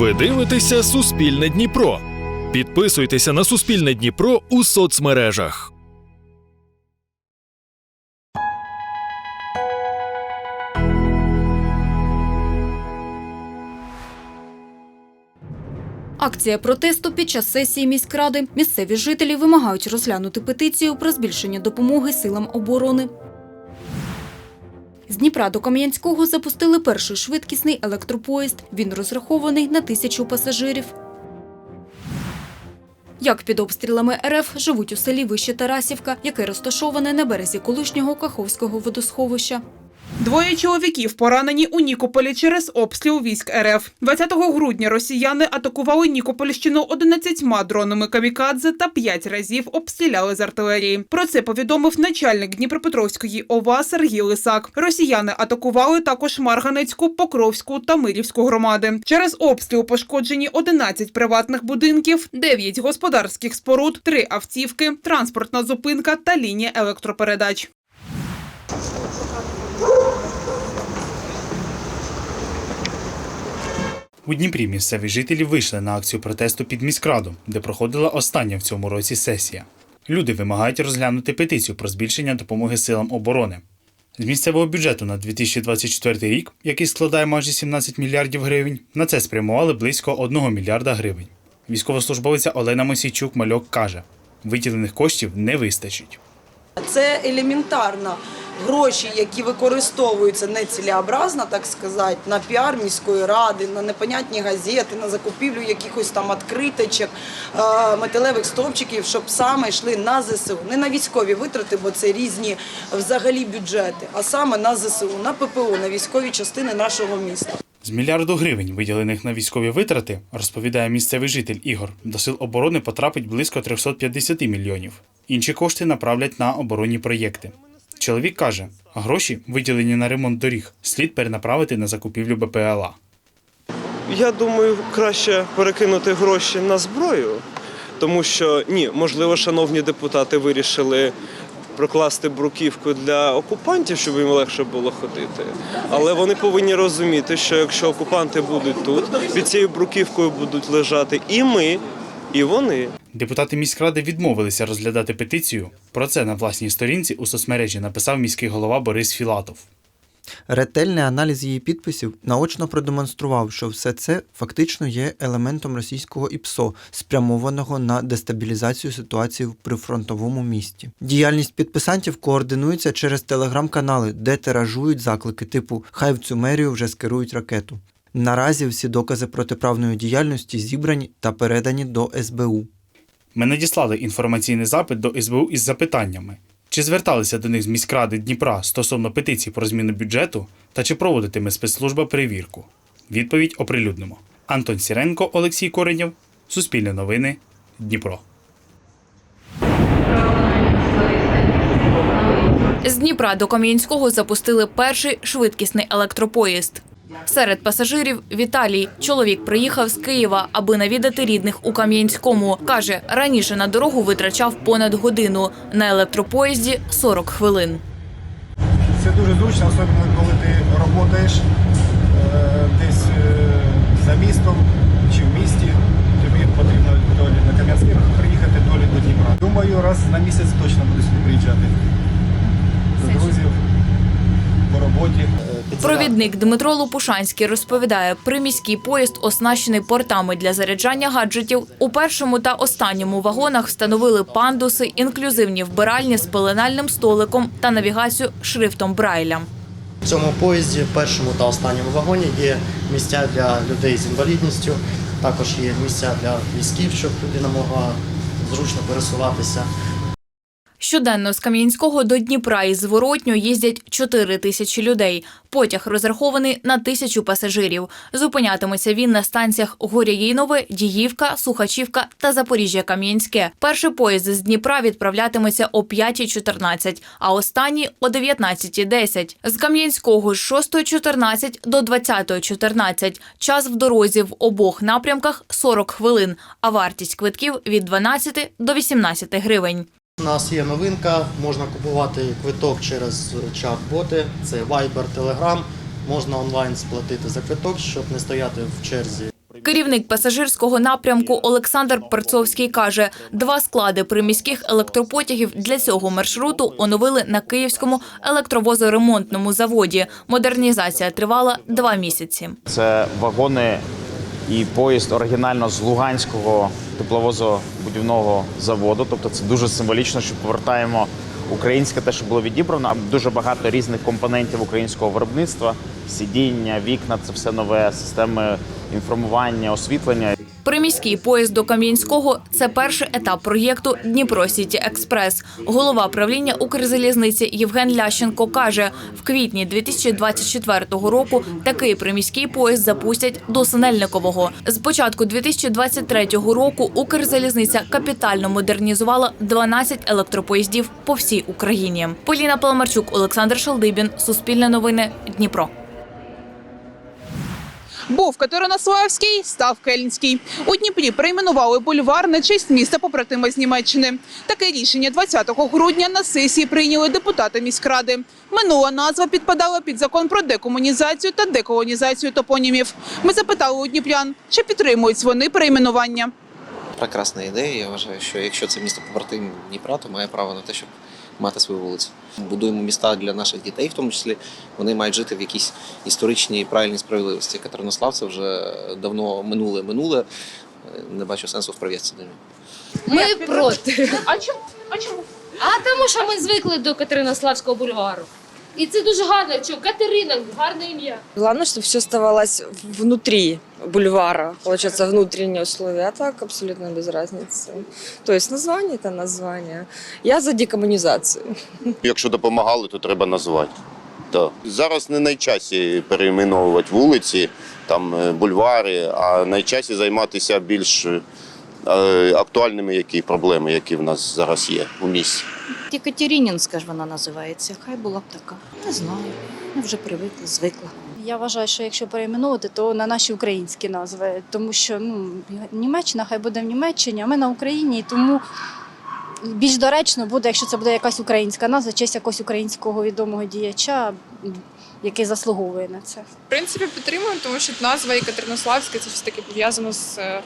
Ви дивитеся Суспільне Дніпро. Підписуйтеся на Суспільне Дніпро у соцмережах. Акція протесту під час сесії міськради. Місцеві жителі вимагають розглянути петицію про збільшення допомоги силам оборони. З Дніпра до Кам'янського запустили перший швидкісний електропоїзд. Він розрахований на тисячу пасажирів. Як під обстрілами РФ живуть у селі Вище Тарасівка, яке розташоване на березі колишнього Каховського водосховища. Двоє чоловіків поранені у Нікополі через обстріл військ РФ. 20 грудня росіяни атакували Нікопольщину 11 дронами камікадзе та 5 разів обстріляли з артилерії. Про це повідомив начальник Дніпропетровської ОВА Сергій Лисак. Росіяни атакували також Марганецьку, Покровську та Мирівську громади. Через обстріл пошкоджені 11 приватних будинків, 9 господарських споруд, 3 автівки, транспортна зупинка та лінія електропередач. У Дніпрі місцеві жителі вийшли на акцію протесту під міськраду, де проходила остання в цьому році сесія. Люди вимагають розглянути петицію про збільшення допомоги силам оборони. З місцевого бюджету на 2024 рік, який складає майже 17 мільярдів гривень, на це спрямували близько 1 мільярда гривень. Військовослужбовиця Олена Мосійчук Мальок каже: виділених коштів не вистачить. Це елементарно гроші, які використовуються нецілеобразно, так сказати, на піар міської ради, на непонятні газети, на закупівлю якихось там відкриточок, е, металевих стовпчиків, щоб саме йшли на ЗСУ. Не на військові витрати, бо це різні взагалі бюджети, а саме на ЗСУ, на ППО, на військові частини нашого міста. З мільярду гривень, виділених на військові витрати, розповідає місцевий житель Ігор, до сил оборони потрапить близько 350 мільйонів. Інші кошти направлять на оборонні проєкти. Чоловік каже, гроші, виділені на ремонт доріг, слід перенаправити на закупівлю БПЛА. Я думаю, краще перекинути гроші на зброю, тому що ні, можливо, шановні депутати вирішили прокласти бруківку для окупантів, щоб їм легше було ходити. Але вони повинні розуміти, що якщо окупанти будуть тут, під цією бруківкою будуть лежати і ми, і вони. Депутати міськради відмовилися розглядати петицію. Про це на власній сторінці у соцмережі написав міський голова Борис Філатов. Ретельний аналіз її підписів наочно продемонстрував, що все це фактично є елементом російського ІПСО, спрямованого на дестабілізацію ситуації в прифронтовому місті. Діяльність підписантів координується через телеграм-канали, де тиражують заклики типу Хай в цю мерію вже скерують ракету. Наразі всі докази протиправної діяльності зібрані та передані до СБУ. Ми надіслали інформаційний запит до СБУ із запитаннями. Чи зверталися до них з міськради Дніпра стосовно петиції про зміну бюджету та чи проводитиме спецслужба перевірку? Відповідь оприлюднимо. Антон Сіренко, Олексій Коренєв, Суспільне новини, Дніпро. З Дніпра до Кам'янського запустили перший швидкісний електропоїзд. Серед пасажирів Віталій. Чоловік приїхав з Києва, аби навідати рідних у Кам'янському. Каже, раніше на дорогу витрачав понад годину. На електропоїзді 40 хвилин. Це дуже зручно, особливо коли ти працюєш е, десь е, за містом чи в місті. Тобі потрібно то лі на Кам'янський приїхати, то лі до Дніпра. Думаю, раз на місяць точно буду сюди приїжджати. До друзів по роботі. Провідник Дмитро Лопушанський розповідає, приміський поїзд оснащений портами для заряджання гаджетів. У першому та останньому вагонах встановили пандуси, інклюзивні вбиральні з пеленальним столиком та навігацію шрифтом Брайля. В цьому поїзді, першому та останньому вагоні, є місця для людей з інвалідністю. Також є місця для військів, щоб людина могла зручно пересуватися. Щоденно з Кам'янського до Дніпра і зворотньо їздять 4 тисячі людей. Потяг розрахований на тисячу пасажирів. Зупинятиметься він на станціях Горяїнове, Діївка, Сухачівка та Запоріжжя-Кам'янське. Перший поїзд з Дніпра відправлятиметься о 5.14, а останній о 19.10. З Кам'янського з 6.14 до 20.14. Час в дорозі в обох напрямках 40 хвилин, а вартість квитків від 12 до 18 гривень. У нас є новинка, можна купувати квиток через чат-боти, це Viber, Telegram. Можна онлайн сплатити за квиток, щоб не стояти в черзі. Керівник пасажирського напрямку Олександр Перцовський каже, два склади приміських електропотягів для цього маршруту оновили на київському електровозоремонтному заводі. Модернізація тривала два місяці. Це вагони і поїзд оригінально з Луганського тепловозобудівного заводу. Тобто це дуже символічно, що повертаємо українське те, що було відібрано. Дуже багато різних компонентів українського виробництва: сидіння, вікна це все нове, системи інформування, освітлення. Приміський поїзд до Кам'янського це перший етап проєкту Дніпро Сіті Експрес. Голова правління Укрзалізниці Євген Лященко каже, в квітні 2024 року такий приміський поїзд запустять до Синельникового. З початку 2023 року Укрзалізниця капітально модернізувала 12 електропоїздів по всій Україні. Поліна Паламарчук, Олександр Шалдибін, Суспільне новини, Дніпро. Був Катеринославський, став Кельнський. У Дніпрі перейменували бульвар на честь міста побратима з Німеччини. Таке рішення 20 грудня на сесії прийняли депутати міськради. Минула назва підпадала під закон про декомунізацію та деколонізацію топонімів. Ми запитали у дніпрян, чи підтримують вони перейменування. прекрасна ідея. Я вважаю, що якщо це місто побратим Дніпра, то має право на те, щоб мати свою вулицю. Будуємо міста для наших дітей, в тому числі вони мають жити в якійсь історичній правильній справедливості. Катеринослав це вже давно минуле минуле. Не бачу сенсу в прив'язці до нього. Ми проти. А чому? А чому? А тому, що ми звикли до Катеринославського бульвару. І це дуже гарно. Що Катерина гарне ім'я. Главное, чтобы все оставалось внутри бульвара, получается, внутренние условия, а так абсолютно без разницы. То есть название это название. Я за декоммунизацию. Якщо допомагали, то треба назвати. Так. Зараз не найчасі перейменовувати вулиці, там е, бульвари, а найчасі займатися більш е, актуальними які проблеми, які в нас зараз є у місті. Екатерининська ж вона називається. Хай була б така. Не знаю. Я вже привикла, звикла. Я вважаю, що якщо перейменувати, то на наші українські назви, тому що ну Німеччина хай буде в Німеччині, а ми на Україні, і тому більш доречно буде, якщо це буде якась українська назва, честь якогось українського відомого діяча, який заслуговує на це. В принципі, підтримуємо, тому що назва Екатеринославська це все таки пов'язано з е,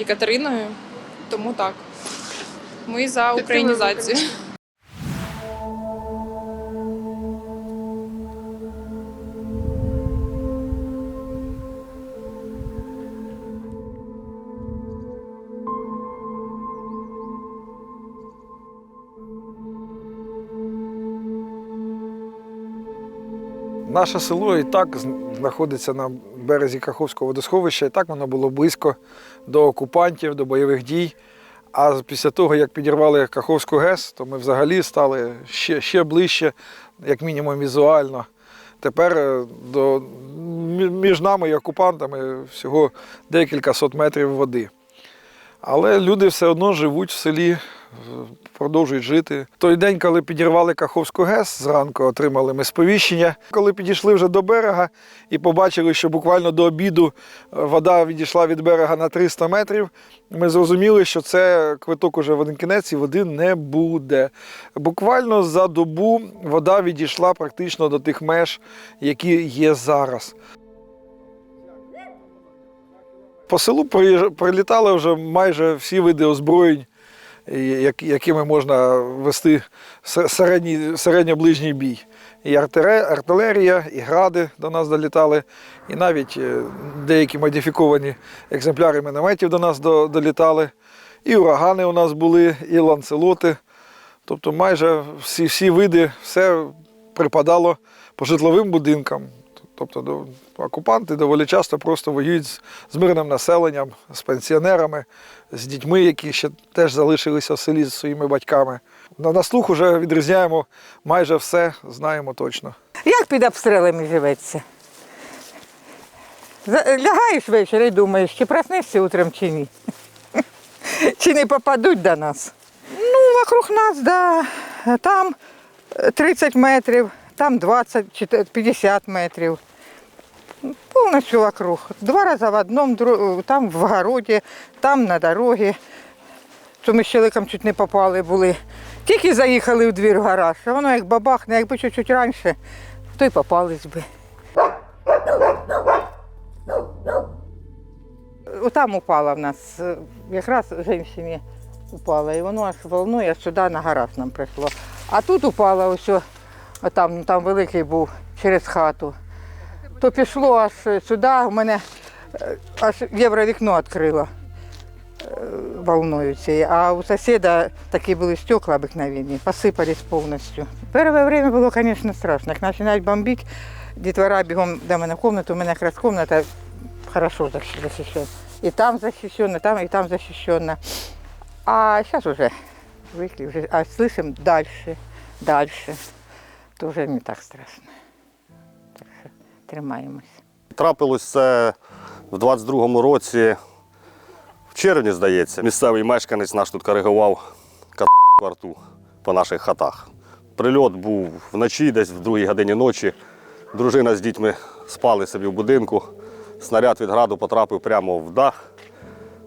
Екатериною. Тому так. Ми за українізацію. Наше село і так знаходиться на березі Каховського водосховища, і так воно було близько до окупантів, до бойових дій. А після того, як підірвали Каховську ГЕС, то ми взагалі стали ще, ще ближче, як мінімум візуально. Тепер е, до, між нами і окупантами всього декілька сот метрів води. Але люди все одно живуть в селі, продовжують жити. Той день, коли підірвали Каховську ГЕС, зранку отримали ми сповіщення. Коли підійшли вже до берега і побачили, що буквально до обіду е, вода відійшла від берега на 300 метрів, ми зрозуміли, що це квиток уже в один кінець і води не буде. Буквально за добу вода відійшла практично до тих меж, які є зараз. По селу прилітали вже майже всі види озброєнь, якими можна вести се- середній, середньо-ближній бій. І артилерія, і гради до нас долітали, і навіть е, деякі модифіковані екземпляри мінометів до нас долітали. І урагани у нас були, і ланцелоти. Тобто майже всі, всі види, все припадало по житловим будинкам. Тобто до- окупанти доволі часто просто воюють з, з мирним населенням, з пенсіонерами, з дітьми, які ще теж залишилися в селі з своїми батьками. На, на слух вже відрізняємо майже все, знаємо точно. Як під обстрілами живеться? Лягаєш ввечері і думаєш, чи проснешся утром, чи ні. Чи не попадуть до нас? Ну, вокруг нас, да. Там е, 30 метрів, там 20, 50 метрів. Повністю вокруг. Два рази в одному, там в городі, там на дорогі. То ми з чоловіком чуть не попали були. Тільки заїхали в двір в гараж, а воно як бабахне, якби чуть-чуть раніше, то й попались би. там упала в нас, е, якраз жінці упала, і воно аж волною аж сюди на гараж нам прийшло. А тут упала ось, а там, ну, там великий був через хату. То пішло аж сюди, у мене е, аж євровікно відкрило е, волною цією. А у сусіда такі були стекла обикновенні, посипались повністю. Перше время було, звісно, страшно. Як починають бомбити, дітвора бігом до мене в кімнату, у мене якраз кімната хорошо захищена. І там захищена, там, і там захищена. А зараз вже звикли, вже, а слышим дальше, дальше. То вже не так страшно. Так що тримаємось. Трапилось це в 22-му році, в червні, здається. Місцевий мешканець наш тут коригував кварту по наших хатах. Прильот був вночі, десь в другій годині ночі. Дружина з дітьми спали собі в будинку. Снаряд від граду потрапив прямо в дах.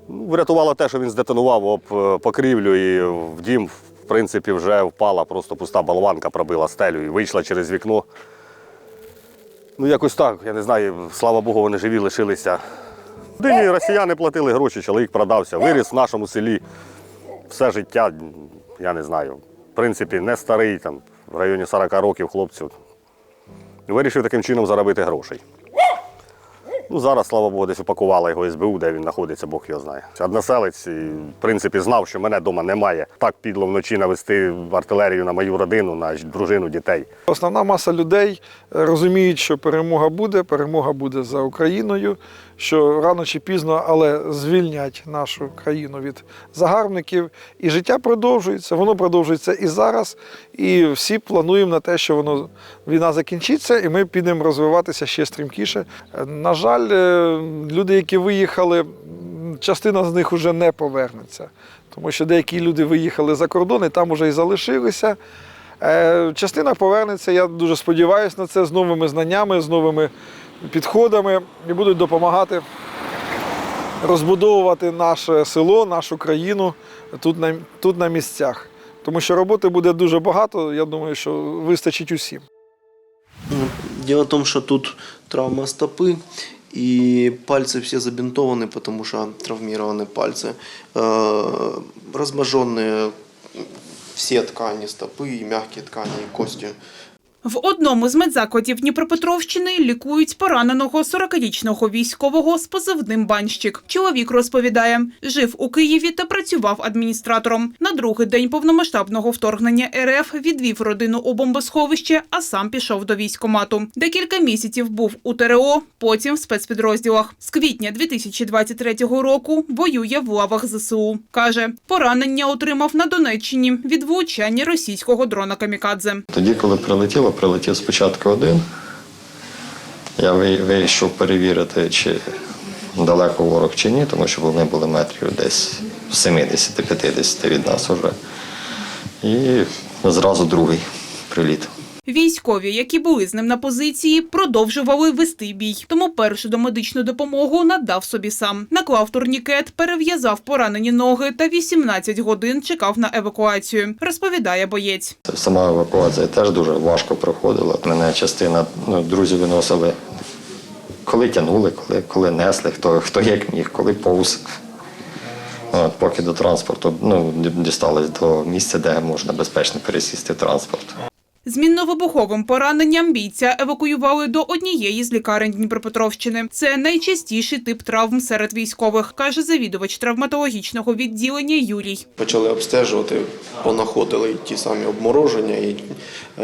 Ну, Врятувало те, що він здетонував об е, покрівлю і в дім, принципі, вже впала, просто пуста болванка пробила стелю і вийшла через вікно. Ну, якось так, я не знаю, слава Богу, вони живі лишилися. Людині росіяни платили гроші, чоловік продався, виріс в нашому селі. Все життя, я не знаю. В принципі, не старий, там, в районі 40 років хлопцю. Вирішив таким чином заробити грошей. Ну, зараз, слава Богу, десь упакувала його СБУ, де він знаходиться, Бог його знає. Односелець, в принципі, знав, що мене вдома немає. Так підло вночі навести артилерію на мою родину, на дружину, дітей. Основна маса людей е, розуміють, що перемога буде, перемога буде за Україною, що рано чи пізно, але звільнять нашу країну від загарбників. І життя продовжується. Воно продовжується і зараз. І всі плануємо на те, що воно війна закінчиться, і ми підемо розвиватися ще стрімкіше. Е, На жаль, е, люди, які виїхали, частина з них вже не повернеться. Тому що деякі люди виїхали за кордон і там вже і залишилися. Е, Частина повернеться, я дуже сподіваюся на це з новими знаннями, з новими підходами і будуть допомагати розбудовувати наше село, нашу країну тут на, тут на місцях. Тому що роботи буде дуже багато, я думаю, що вистачить усім. Дело в том, что тут травма стопы, и пальцы все забинтованы, потому что травмированы пальцы. Э, Разможенные все ткани стопы, и мягкие ткани, и кости. В одному з медзакладів Дніпропетровщини лікують пораненого 40-річного військового з позивним банщик. Чоловік розповідає, жив у Києві та працював адміністратором. На другий день повномасштабного вторгнення РФ відвів родину у бомбосховище, а сам пішов до військкомату. Декілька місяців був у ТРО, потім в спецпідрозділах. З квітня 2023 року воює в лавах ЗСУ. Каже, поранення отримав на Донеччині від влучання російського дрона Камікадзе. Тоді, коли прилетіло, прилетів спочатку один. Я вийшов перевірити, чи далеко ворог чи ні, тому що вони були метрів десь 70-50 від нас уже. І зразу другий приліт. Військові, які були з ним на позиції, продовжували вести бій. Тому першу домедичну допомогу надав собі сам. Наклав турнікет, перев'язав поранені ноги та 18 годин чекав на евакуацію. Розповідає боєць. Сама евакуація теж дуже важко проходила. Мене частина ну, друзів виносили, коли тягнули, коли, коли несли, хто, хто як міг, коли повз. От, поки до транспорту ну, дістались до місця, де можна безпечно пересісти транспорт. З мінно-вибуховим пораненням бійця евакуювали до однієї з лікарень Дніпропетровщини. Це найчастіший тип травм серед військових, каже завідувач травматологічного відділення Юрій. Почали обстежувати, понаходили ті самі обмороження, і е,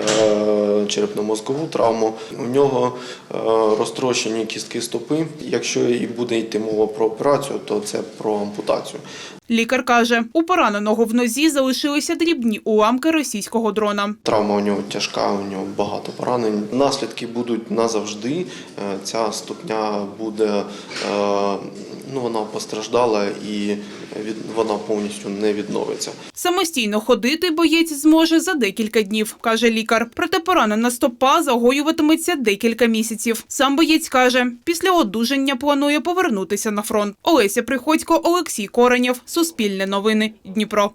черепно-мозкову травму. У нього е, розтрощені кістки стопи. Якщо і буде йти мова про операцію, то це про ампутацію. Лікар каже, у пораненого в нозі залишилися дрібні уламки російського дрона. Травма у нього тяжка, у нього багато поранень. Наслідки будуть назавжди. Е, Ця ступня буде, е, ну вона постраждала і від, вона повністю не відновиться. Самостійно ходити боєць зможе за декілька днів, каже лікар. Проте поранена стопа загоюватиметься декілька місяців. Сам боєць каже, після одужання планує повернутися на фронт. Олеся Приходько, Олексій Коренєв, Суспільне новини, Дніпро.